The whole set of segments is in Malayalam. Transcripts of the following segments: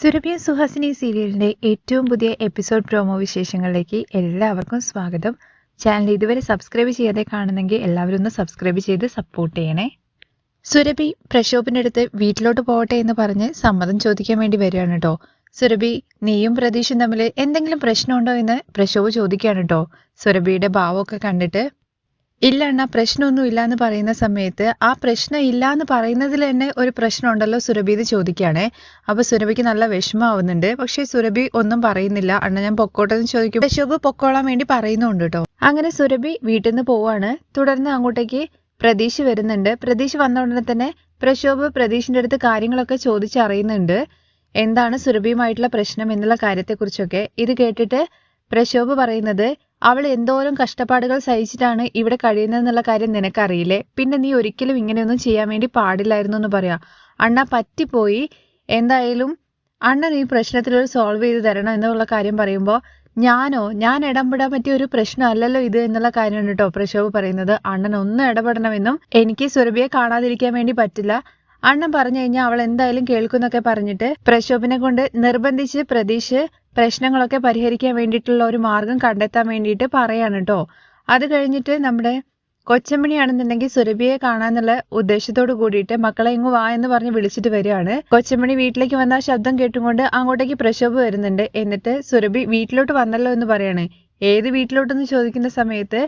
സുരഭി സുഹാസിനി സീരിയലിന്റെ ഏറ്റവും പുതിയ എപ്പിസോഡ് പ്രോമോ വിശേഷങ്ങളിലേക്ക് എല്ലാവർക്കും സ്വാഗതം. ചാനൽ ഇതുവരെ സബ്സ്ക്രൈബ് ചെയ്യാതെ കാണുന്നെങ്കിൽ എല്ലാവരും ഒന്ന് സബ്സ്ക്രൈബ് ചെയ്ത് സപ്പോർട്ട് ചെയ്യണേ. സുരഭി പ്രക്ഷോഭിന്റെ അടുത്ത് വീട്ടിലോട്ട് പോകട്ടെ എന്ന് പറഞ്ഞ് സമ്മതം ചോദിക്കാൻ വേണ്ടി വരികയാണ് കേട്ടോ സുരഭി നീയും പ്രതീഷും തമ്മിൽ എന്തെങ്കിലും പ്രശ്നമുണ്ടോ എന്ന് പ്രക്ഷോഭ് ചോദിക്കുകയാണ് കേട്ടോ സുരഭിയുടെ ഭാവമൊക്കെ കണ്ടിട്ട് ഇല്ല അണ്ണ പ്രശ്നമൊന്നും ഇല്ല എന്ന് പറയുന്ന സമയത്ത് ആ പ്രശ്നം ഇല്ല എന്ന് പറയുന്നതിൽ തന്നെ ഒരു പ്രശ്നം ഉണ്ടല്ലോ സുരഭി ഇത് ചോദിക്കുകയാണേ. അപ്പൊ സുരഭിക്ക് നല്ല വിഷമാവുന്നുണ്ട് പക്ഷെ സുരഭി ഒന്നും പറയുന്നില്ല. അണ്ണ ഞാൻ പൊക്കോട്ടെന്ന് ചോദിക്കും. പ്രശോഭ് പൊക്കോളാൻ വേണ്ടി പറയുന്നുണ്ട് കേട്ടോ. അങ്ങനെ സുരഭി വീട്ടിൽ നിന്ന് പോവാണ്. തുടർന്ന് അങ്ങോട്ടേക്ക് പ്രതീഷ് വരുന്നുണ്ട്. പ്രതീഷ് വന്ന ഉടനെ തന്നെ പ്രശോഭ് പ്രതീഷിന്റെ അടുത്ത് കാര്യങ്ങളൊക്കെ ചോദിച്ചറിയുന്നുണ്ട്. എന്താണ് സുരഭിയുമായിട്ടുള്ള പ്രശ്നം എന്നുള്ള കാര്യത്തെക്കുറിച്ചൊക്കെ. ഇത് കേട്ടിട്ട് പ്രശോഭ് പറയുന്നത് അവൾ എന്തോരം കഷ്ടപ്പാടുകൾ സഹിച്ചിട്ടാണ് ഇവിടെ കഴിയുന്നതെന്നുള്ള കാര്യം നിനക്കറിയില്ലേ? പിന്നെ നീ ഒരിക്കലും ഇങ്ങനെയൊന്നും ചെയ്യാൻ വേണ്ടി പാടില്ലായിരുന്നു എന്ന് പറയാ. അണ്ണ പറ്റിപ്പോയി. എന്തായാലും അണ്ണൻ ഈ പ്രശ്നത്തിലൊരു സോൾവ് ചെയ്ത് തരണം എന്നുള്ള കാര്യം പറയുമ്പോൾ ഞാനോ ഞാൻ ഇടപെടാൻ പറ്റിയ ഒരു പ്രശ്നമല്ലല്ലോ ഇത് എന്നുള്ള കാര്യമാണ് കേട്ടോ പ്രശോഭ് പറയുന്നത്. അണ്ണൻ ഒന്ന് ഇടപെടണമെന്നും എനിക്ക് സുരഭിയെ കാണാതിരിക്കാൻ വേണ്ടി പറ്റില്ല. അണ്ണൻ പറഞ്ഞു കഴിഞ്ഞാൽ അവൾ എന്തായാലും കേൾക്കുന്നൊക്കെ പറഞ്ഞിട്ട് പ്രശോഭിനെ കൊണ്ട് നിർബന്ധിച്ച് പ്രതീക്ഷ പ്രശ്നങ്ങളൊക്കെ പരിഹരിക്കാൻ വേണ്ടിയിട്ടുള്ള ഒരു മാർഗം കണ്ടെത്താൻ വേണ്ടിയിട്ട് പറയാണ് കേട്ടോ അത് കഴിഞ്ഞിട്ട് നമ്മുടെ കൊച്ചമ്മണിയാണെന്നുണ്ടെങ്കിൽ സുരഭിയെ കാണാനുള്ള ഉദ്ദേശത്തോട് കൂടിയിട്ട് മക്കളെ ഇങ്ങ് വാ എന്ന് പറഞ്ഞ് വിളിച്ചിട്ട് വരികയാണ്. കൊച്ചമ്മണി വീട്ടിലേക്ക് വന്ന ശബ്ദം കേട്ടുകൊണ്ട് അങ്ങോട്ടേക്ക് പ്രശോഭ വരുന്നുണ്ട്. എന്നിട്ട് സുരഭി വീട്ടിലോട്ട് വന്നല്ലോ എന്ന് പറയാണ്. ഏത് വീട്ടിലോട്ടെന്ന് ചോദിക്കുന്ന സമയത്ത്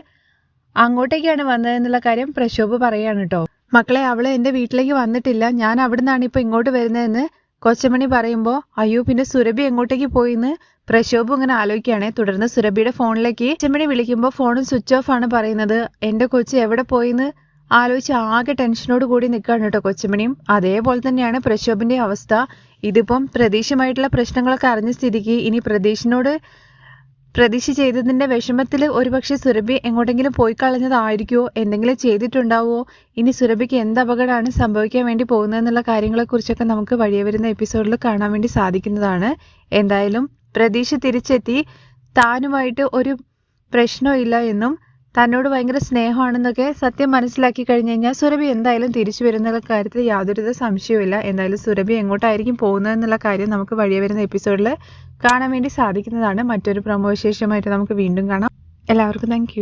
അങ്ങോട്ടേക്കാണ് വന്നതെന്നുള്ള കാര്യം പ്രശോഭ പറയാണ് കേട്ടോ മക്കളെ അവൾ എന്റെ വീട്ടിലേക്ക് വന്നിട്ടില്ല. ഞാൻ അവിടുന്നാണ് ഇപ്പൊ ഇങ്ങോട്ട് വരുന്നതെന്ന് കൊച്ചമണി പറയുമ്പോ അയ്യോ പിന്നെ സുരഭി എങ്ങോട്ടേക്ക് പോയിന്ന്? പ്രശോഭം ഇങ്ങനെ ആലോചിക്കുകയാണേ. തുടർന്ന് സുരഭിയുടെ ഫോണിലേക്ക് കൊച്ചമണി വിളിക്കുമ്പോൾ ഫോണും സ്വിച്ച് ഓഫ് ആണ് പറയുന്നത്. എന്റെ കൊച്ചു എവിടെ പോയിന്ന്? ആലോചിച്ച് ആകെ ടെൻഷനോട് കൂടി നിൽക്കുകയാണ് കേട്ടോ കൊച്ചമണിയും അതേപോലെ തന്നെയാണ് പ്രശോഭിന്റെ അവസ്ഥ. ഇതിപ്പം പ്രതീക്ഷമായിട്ടുള്ള പ്രശ്നങ്ങളൊക്കെ അറിഞ്ഞ സ്ഥിതിക്ക് ഇനി പ്രതീഷിനോട് പ്രതീക്ഷ ചെയ്തതിന്റെ വിഷമത്തിൽ ഒരുപക്ഷെ സുരഭി എങ്ങോട്ടെങ്കിലും പോയി കളഞ്ഞതായിരിക്കുമോ എന്തെങ്കിലും ചെയ്തിട്ടുണ്ടാവുമോ ഇനി സുരഭിക്ക് എന്ത് അപകടമാണ് സംഭവിക്കാൻ വേണ്ടി പോകുന്നതെന്നുള്ള കാര്യങ്ങളെക്കുറിച്ചൊക്കെ നമുക്ക് വഴിയെ വരുന്ന എപ്പിസോഡിൽ കാണാൻ വേണ്ടി സാധിക്കുന്നതാണ്. എന്തായാലും പ്രതീക്ഷ തിരിച്ചെത്തി. താനുമായിട്ട് ഒരു പ്രശ്നമില്ല എന്നും തന്നോട് ഭയങ്കര സ്നേഹമാണെന്നൊക്കെ സത്യം മനസ്സിലാക്കി കഴിഞ്ഞു കഴിഞ്ഞാൽ സുരഭി എന്തായാലും തിരിച്ചു വരുന്ന കാര്യത്തിൽ യാതൊരുവിധ സംശയവുമില്ല. എന്തായാലും സുരഭി എങ്ങോട്ടായിരിക്കും പോകുന്നതെന്നുള്ള കാര്യം നമുക്ക് വഴിയെ വരുന്ന എപ്പിസോഡിൽ കാണാൻ വേണ്ടി സാധിക്കുന്നതാണ്. മറ്റൊരു പ്രമോ വിശേഷമായിട്ട് നമുക്ക് വീണ്ടും കാണാം. എല്ലാവർക്കും താങ്ക്